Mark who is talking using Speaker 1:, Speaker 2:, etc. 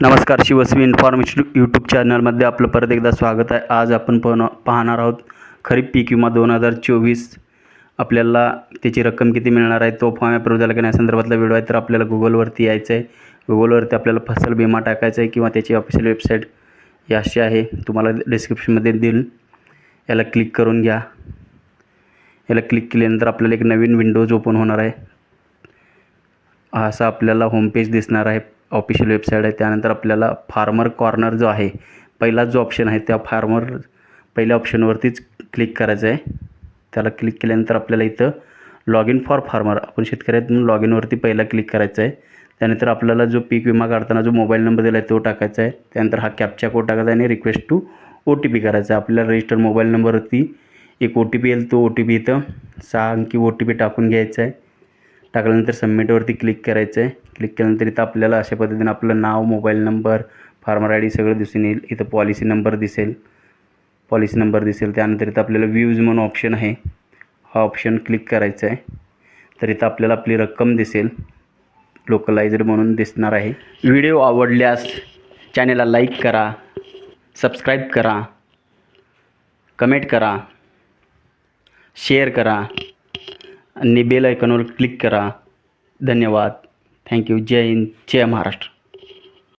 Speaker 1: नमस्कार शिवस्वी information YouTube चॅनलमध्ये आपलं परत एकदा स्वागत आहे. आज आपण पण पाहणार आहोत खरीप पीक विमा दोन हजार चोवीस. आपल्याला त्याची रक्कम किती मिळणार आहे? तो फॉर्म अप्रूव्ह झाला की नाही? संदर्भातला व्हिडिओ आहे तर आपल्याला गुगलवरती यायचं आहे. गुगलवरती आपल्याला फसल विमा टाकायचा आहे किंवा त्याची ऑफिशियल वेबसाईट ही अशी आहे. तुम्हाला डिस्क्रिप्शनमध्ये देईल. याला क्लिक करून घ्या. याला क्लिक केल्यानंतर आपल्याला एक नवीन विंडोज ओपन होणार आहे. असा आपल्याला होमपेज दिसणार आहे. ऑफिशियल वेबसाईट आहे. त्यानंतर आपल्याला फार्मर कॉर्नर जो आहे पहिला जो ऑप्शन आहे त्या फार्मर पहिल्या ऑप्शनवरतीच क्लिक करायचं आहे. त्याला क्लिक केल्यानंतर आपल्याला इथं लॉग इन फॉर फार्मर आपण शेतकऱ्यात म्हणून लॉग इनवरती पहिला क्लिक करायचं आहे. त्यानंतर आपल्याला जो पीक विमा काढताना जो मोबाईल नंबर दिला आहे तो टाकायचा आहे. त्यानंतर हा कॅपचा कोड टाकायचा आहे आणि request to O T P करायचा आहे. आपल्याला रजिस्टर मोबाईल नंबरवरती एक ओ टी पी येईल. तो ओ टी पी इथं सहा अंकी ओ टी पी टाकून घ्यायचा आहे. टाकल्यानंतर सबमिटवरती क्लिक करायचं आहे क्लिक केल्यानंतर इथं आपल्याला अशा पद्धतीने आपलं नाव mobile number farmer I D सगळं दिसून येईल. इथं पॉलिसी नंबर दिसेल. पॉलिसी नंबर दिसेल. त्यानंतर इथं आपल्याला व्ह्यूज म्हणून ऑप्शन आहे. हा ऑप्शन क्लिक करायचा आहे तर इथं आपल्याला आपली रक्कम दिसेल. लोकलायझड म्हणून दिसणार आहे. व्हिडिओ आवडल्यास चॅनेलला लाईक करा. सबस्क्राईब करा. कमेंट करा. शेअर करा. आणि बेल आयकॉनवर क्लिक करा. धन्यवाद. थँक्यू जय हिंद. जय महाराष्ट्र.